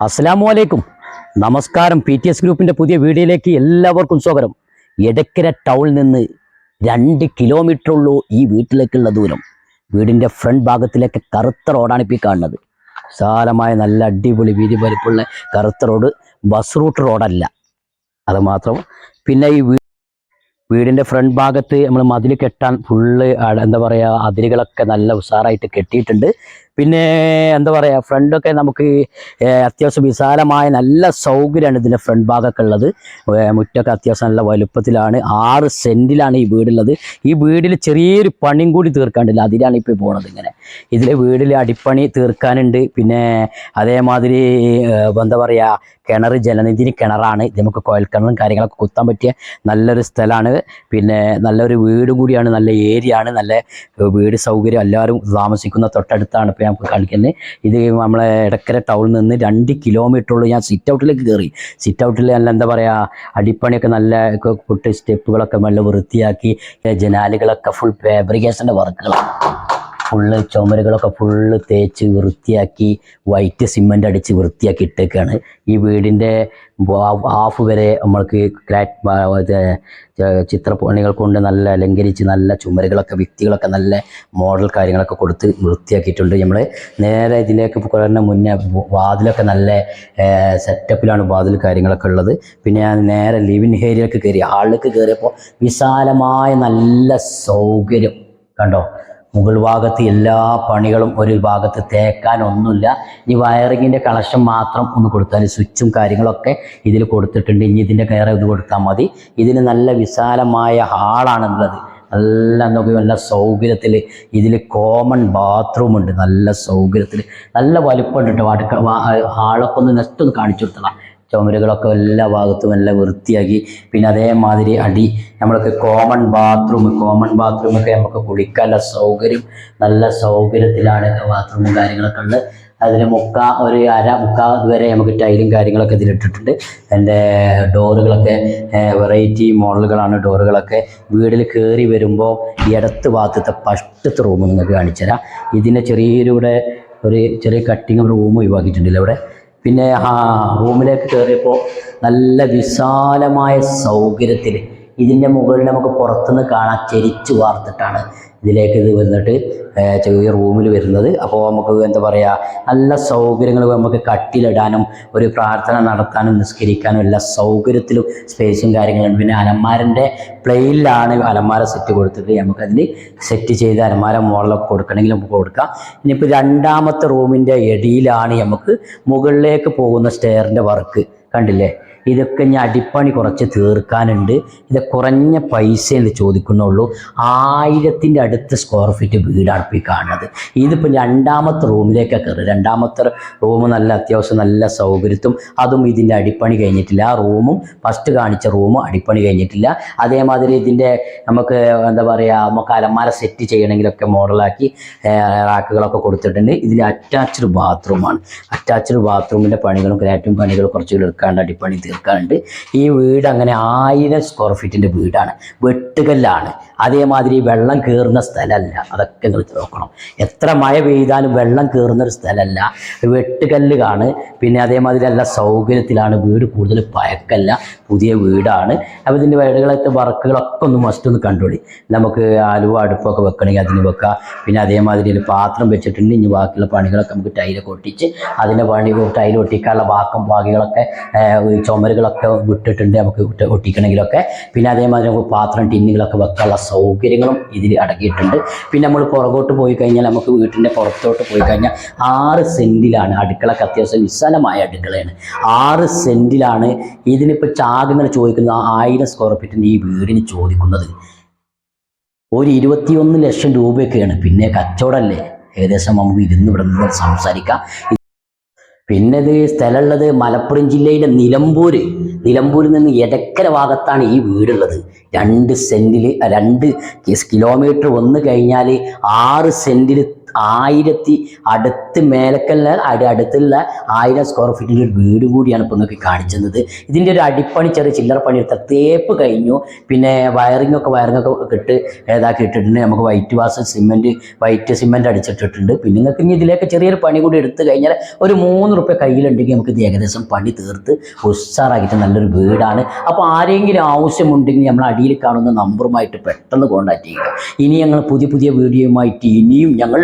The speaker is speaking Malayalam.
അസ്സലാമു അലൈക്കും. നമസ്കാരം പി ടി എസ് ഗ്രൂപ്പിന്റെ പുതിയ വീഡിയോയിലേക്ക് എല്ലാവർക്കും സ്വാഗതം. എടക്കര ടൗണിൽ നിന്ന് രണ്ട് കിലോമീറ്റർ ഉള്ളൂ ഈ വീട്ടിലേക്കുള്ള ദൂരം. വീടിന്റെ ഫ്രണ്ട് ഭാഗത്തിലേക്ക് കറുത്ത റോഡാണ് ഇപ്പോൾ കാണുന്നത്. വിശാലമായ നല്ല അടിപൊളി വീതി വലിപ്പുള്ള കറുത്ത റോഡ് ബസ് റൂട്ട് റോഡല്ല അത് മാത്രം. പിന്നെ ഈ വീ വീടിന്റെ ഫ്രണ്ട് ഭാഗത്ത് നമ്മൾ മതിൽ കെട്ടാൻ ഫുള്ള് എന്താ പറയാ അതിരുകളൊക്കെ നല്ല ഉഷാറായിട്ട് കെട്ടിയിട്ടുണ്ട്. പിന്നെ എന്താ പറയാ ഫ്രണ്ടൊക്കെ നമുക്ക് അത്യാവശ്യം വിശാലമായ നല്ല സൗകര്യമാണ് ഇതിന്റെ ഫ്രണ്ട് ഭാഗമൊക്കെ ഉള്ളത്. മുറ്റൊക്കെ അത്യാവശ്യം നല്ല വലുപ്പത്തിലാണ്. ആറ് സെന്റിലാണ് ഈ വീടുള്ളത്. ഈ വീടിൽ ചെറിയൊരു പണിയും കൂടി തീർക്കാണ്ടില്ല അതിലാണ് ഇപ്പോൾ പോണത് ഇങ്ങനെ. ഇതിൽ വീടിൽ അടിപ്പണി തീർക്കാനുണ്ട്. പിന്നെ അതേമാതിരി എന്താ പറയുക കിണർ ജലനിധി കിണറാണ്. ഇത് നമുക്ക് കോയൽക്കിണറും കാര്യങ്ങളൊക്കെ കുത്താൻ പറ്റിയ നല്ലൊരു സ്ഥലമാണ് പിന്നെ നല്ലൊരു വീടും കൂടിയാണ് നല്ല ഏരിയ ആണ് നല്ല വീട് സൗകര്യം എല്ലാവരും താമസിക്കുന്ന തൊട്ടടുത്താണ് ഇപ്പോൾ നമുക്ക് കാണിക്കുന്നത്. ഇത് നമ്മളെ ഇടക്കര ടൗണിൽ നിന്ന് രണ്ട് കിലോമീറ്റർ ഉള്ളൂ ഞാൻ സിറ്റ് ഔട്ടിലേക്ക് കയറി. സിറ്റ് ഔട്ടിൽ നല്ല എന്താ പറയുക അടിപ്പണിയൊക്കെ നല്ല പൊട്ടി സ്റ്റെപ്പുകളൊക്കെ നല്ല വൃത്തിയാക്കി ജനാലുകളൊക്കെ ഫുൾ ഫാബ്രിക്കേഷന്റെ വർക്കുകളാണ് ഫുള്ള് ചുമരുകളൊക്കെ ഫുള്ള് തേച്ച് വൃത്തിയാക്കി വൈറ്റ് സിമെന്റ് അടിച്ച് വൃത്തിയാക്കി ഇട്ടേക്കാണ്. ഈ വീടിന്റെ ഹാഫ് വരെ നമ്മൾക്ക് ക്രാറ്റ് ചിത്രപ്പണികൾ കൊണ്ട് നല്ല അലങ്കരിച്ച് നല്ല ചുമരുകളൊക്കെ വ്യക്തികളൊക്കെ നല്ല മോഡൽ കാര്യങ്ങളൊക്കെ കൊടുത്ത് വൃത്തിയാക്കിയിട്ടുണ്ട് നമ്മൾ നേരെ ഇതിലേക്ക് കുറഞ്ഞ മുന്നേ വാതിലൊക്കെ നല്ല സെറ്റപ്പിലാണ് വാതിൽ കാര്യങ്ങളൊക്കെ ഉള്ളത്. പിന്നെ ഞാൻ നേരെ ലിവിങ് ഏരിയയിലേക്ക് കയറി ഹാളിലേക്ക് കയറിയപ്പോൾ വിശാലമായ നല്ല സൗകര്യം. കണ്ടോ? മുകൾ ഭാഗത്ത് എല്ലാ പണികളും ഒരു ഭാഗത്ത് തേക്കാൻ ഒന്നുമില്ല. ഇനി വയറിങ്ങിന്റെ കണക്ഷൻ മാത്രം ഒന്ന് കൊടുത്താൽ സ്വിച്ചും കാര്യങ്ങളൊക്കെ ഇതിൽ കൊടുത്തിട്ടുണ്ട്. ഇനി ഇതിന്റെ കയറി ഇത് കൊടുത്താൽ മതി. ഇതിന് നല്ല വിശാലമായ ഹാളാണുള്ളത്. നല്ല നോക്കി നല്ല സൗകര്യത്തിൽ ഇതിൽ കോമൺ ബാത്റൂം ഉണ്ട്. നല്ല സൗകര്യത്തിൽ നല്ല വലിപ്പമുണ്ട് കേട്ടോ. വാട്ട ഹാളൊക്കെ ഒന്ന് നെക്സ്റ്റ് ഒന്ന് കാണിച്ചു കൊടുത്തതാണ് ചുമരുകളൊക്കെ എല്ലാ ഭാഗത്തും എല്ലാം വൃത്തിയാക്കി. പിന്നെ അതേമാതിരി അടി നമ്മൾക്ക് കോമൺ ബാത്റൂം കോമൺ ബാത്റൂമൊക്കെ നമുക്ക് കുളിക്കാനുള്ള സൗകര്യം നല്ല സൗകര്യത്തിലാണ് ബാത്റൂമും കാര്യങ്ങളൊക്കെ ഉണ്ട്. അതിന് മുക്കാ ഒരു അര മുക്കാ വരെ നമുക്ക് ടൈലും കാര്യങ്ങളൊക്കെ ഇതിലിട്ടിട്ടുണ്ട് എന്റെ ഡോറുകളൊക്കെ വെറൈറ്റി മോഡലുകളാണ് ഡോറുകളൊക്കെ. വീട്ടിൽ കയറി വരുമ്പോൾ ഇടത്ത് ഭാഗത്തെ ഫസ്റ്റത്തെ റൂം നിങ്ങൾക്ക് കാണിച്ചു തരാം ഇതിന്റെ ചെറിയൊരു ഇവിടെ ഒരു ചെറിയ കട്ടിങ് റൂം ഒഴിവാക്കിയിട്ടുണ്ടല്ലോ ഇവിടെ. പിന്നെ ആ റൂമിലേക്ക് കയറിയപ്പോൾ നല്ല വിശാലമായ സൗകര്യത്തിൽ ഇതിന്റെ മുകളിൽ നമുക്ക് പുറത്തുനിന്ന് കാണാൻ ചെരിച്ച് വാർത്തിട്ടാണ് ഇതിലേക്ക് ഇത് വന്നിട്ട് ചെറിയ റൂമിൽ വരുന്നത്. അപ്പോൾ നമുക്ക് എന്താ പറയുക നല്ല സൗകര്യങ്ങൾ നമുക്ക് കട്ടിലിടാനും ഒരു പ്രാർത്ഥന നടത്താനും നിസ്കരിക്കാനും എല്ലാ സൗകര്യത്തിലും സ്പേസും കാര്യങ്ങളും പിന്നെ അലമാരന്റെ പ്ലെയിനിലാണ് അലമാര സെറ്റ് കൊടുത്തിട്ട് നമുക്കതിൽ സെറ്റ് ചെയ്ത് അലമാര മോഡലൊക്കെ കൊടുക്കണമെങ്കിൽ നമുക്ക് കൊടുക്കാം. ഇനിയിപ്പോൾ രണ്ടാമത്തെ റൂമിന്റെ എടിയിലാണ് നമുക്ക് മുകളിലേക്ക് പോകുന്ന സ്റ്റെയറിന്റെ വർക്ക് കണ്ടില്ലേ? ഇതൊക്കെ ഞാൻ അടിപ്പണി കുറച്ച് തീർക്കാനുണ്ട്. ഇത് കുറഞ്ഞ പൈസ എന്ന് ചോദിക്കുന്നുള്ളൂ. ആയിരത്തിന്റെ അടുത്ത് സ്ക്വയർ ഫീറ്റ് വീടാണ് ഇപ്പോൾ കാണുന്നത്. ഇതിപ്പോൾ രണ്ടാമത്തെ റൂമിലേക്ക് കയറി രണ്ടാമത്തെ റൂം നല്ല അത്യാവശ്യം നല്ല സൗകര്യത്തും അതും ഇതിന്റെ അടിപ്പണി കഴിഞ്ഞിട്ടില്ല. ആ റൂമും ഫസ്റ്റ് കാണിച്ച റൂമും അടിപ്പണി കഴിഞ്ഞിട്ടില്ല. അതേമാതിരി ഇതിന്റെ നമുക്ക് എന്താ പറയുക നമുക്ക് അലമാര സെറ്റ് ചെയ്യണമെങ്കിലൊക്കെ മോഡലാക്കി റാക്കുകളൊക്കെ കൊടുത്തിട്ടുണ്ട്. ഇതിൽ അറ്റാച്ച്ഡ് ബാത്റൂമാണ് അറ്റാച്ച്ഡ് ബാത്റൂമിന്റെ പണികളും ക്രാറ്റും പണികളും കുറച്ചുകൂടി എടുക്കാണ്ട് അടിപ്പണി തീർക്കാനുണ്ട് ഈ വീട് അങ്ങനെ ആയിരം സ്ക്വയർ ഫീറ്റിന്റെ വീടാണ്. വെട്ടുകല്ലാണ്. അതേമാതിരി വെള്ളം കയറുന്ന സ്ഥലമല്ല അതൊക്കെ നിങ്ങൾ നോക്കണം. എത്ര മഴ പെയ്താലും വെള്ളം കയറുന്ന ഒരു സ്ഥലമല്ല വെട്ടുകല്ല് കാണ്. പിന്നെ അതേമാതിരി എല്ലാ സൗകര്യത്തിലാണ്. വീട് കൂടുതൽ പഴക്കല്ല. പുതിയ വീടാണ്. അപ്പോൾ ഇതിന്റെ വീടുകളത്തെ വർക്കുകളൊക്കെ ഒന്ന് മസ്റ്റ് ഒന്ന് കണ്ടുപിടി. നമുക്ക് ആലുവ അടുപ്പൊക്കെ വെക്കണമെങ്കിൽ അതിന് വെക്കാം. പിന്നെ അതേമാതിരി ഒരു പാത്രം വെച്ചിട്ടുണ്ട്. ഇനി ബാക്കിയുള്ള പണികളൊക്കെ നമുക്ക് ടൈലൊക്കെ ഒട്ടിച്ച് അതിന്റെ പണി ടൈൽ ഒട്ടിക്കാനുള്ള ബാക്കും ബാക്കികളൊക്കെ ഈ ചുമരുകളൊക്കെ വിട്ടിട്ടുണ്ട് നമുക്ക് ഒട്ടിക്കണമെങ്കിലൊക്കെ പിന്നെ അതേമാതിരി നമുക്ക് പാത്രം ടിന്നുകളൊക്കെ വെക്കാനുള്ള സൗകര്യങ്ങളും ഇതിൽ അടങ്ങിയിട്ടുണ്ട്. പിന്നെ നമ്മൾ പുറകോട്ട് പോയി കഴിഞ്ഞാൽ നമുക്ക് വീട്ടിന്റെ പുറത്തോട്ട് പോയി കഴിഞ്ഞാൽ ആറ് സെന്റിലാണ് അടുക്കളക്ക് അത്യാവശ്യം വിശാലമായ അടുക്കളയാണ്. ആറ് സെന്റിലാണ് ഇതിനിപ്പോൾ ചാകുന്നത് ചോദിക്കുന്ന ആയിരം സ്ക്വയർ ഫീറ്റിന്റെ ഈ വീടിന് ചോദിക്കുന്നത്? ഒരു ഇരുപത്തിയൊന്ന് ലക്ഷം രൂപയൊക്കെയാണ്. പിന്നെ കച്ചവടമല്ലേ ഏകദേശം നമുക്ക് ഇരുന്ന് ഇവിടെ നിന്ന് സംസാരിക്കാം. പിന്നെ ഇത് സ്ഥലമുള്ളത് മലപ്പുറം ജില്ലയിലെ നിലമ്പൂർ നിലമ്പൂരിൽ നിന്ന് എടക്കര ഭാഗത്താണ് ഈ വീടുള്ളത്. രണ്ട് സെന്റിൽ രണ്ട് കിലോമീറ്റർ വന്നു കഴിഞ്ഞാൽ ആറ് സെന്റിൽ ആയിരത്തി അടുത്ത് മേലക്കല്ല അടി അടുത്തുള്ള ആയിരം സ്ക്വയർ ഫീറ്റിന്റെ ഒരു വീട് കൂടിയാണ് ഇപ്പോൾ നിങ്ങൾക്ക് കാണിച്ചത്. ഇതിന്റെ ഒരു അടിപ്പണി ചെറിയ ചില്ലറ പണി എടുത്ത തേപ്പ് കഴിഞ്ഞു. പിന്നെ വയറിംഗ് ഒക്കെ വയറിംഗ് ഒക്കെ ഇട്ട് ഏതാക്കി ഇട്ടിട്ടുണ്ട്. നമുക്ക് white was cement white cement അടിച്ചിട്ടിട്ടുണ്ട്. പിന്നെ നിങ്ങൾക്ക് ഇനി ഇതിലേക്ക് ചെറിയൊരു പണി കൂടി എടുത്തു കഴിഞ്ഞാൽ ഒരു മൂന്ന് റുപ്യ കയ്യിലുണ്ടെങ്കിൽ നമുക്ക് ഇത് ഏകദേശം പണി തീർത്ത് ഉഷാറാക്കിയിട്ട് നല്ലൊരു വീടാണ്. അപ്പോൾ ആരെങ്കിലും ആവശ്യമുണ്ടെങ്കിൽ നമ്മൾ അടിയിൽ കാണുന്ന നമ്പറുമായിട്ട് പെട്ടെന്ന് കോൺടാക്ട് ചെയ്യുക. ഇനി ഞങ്ങൾ പുതിയ പുതിയ വീഡിയോയുമായിട്ട് ഇനിയും ഞങ്ങൾ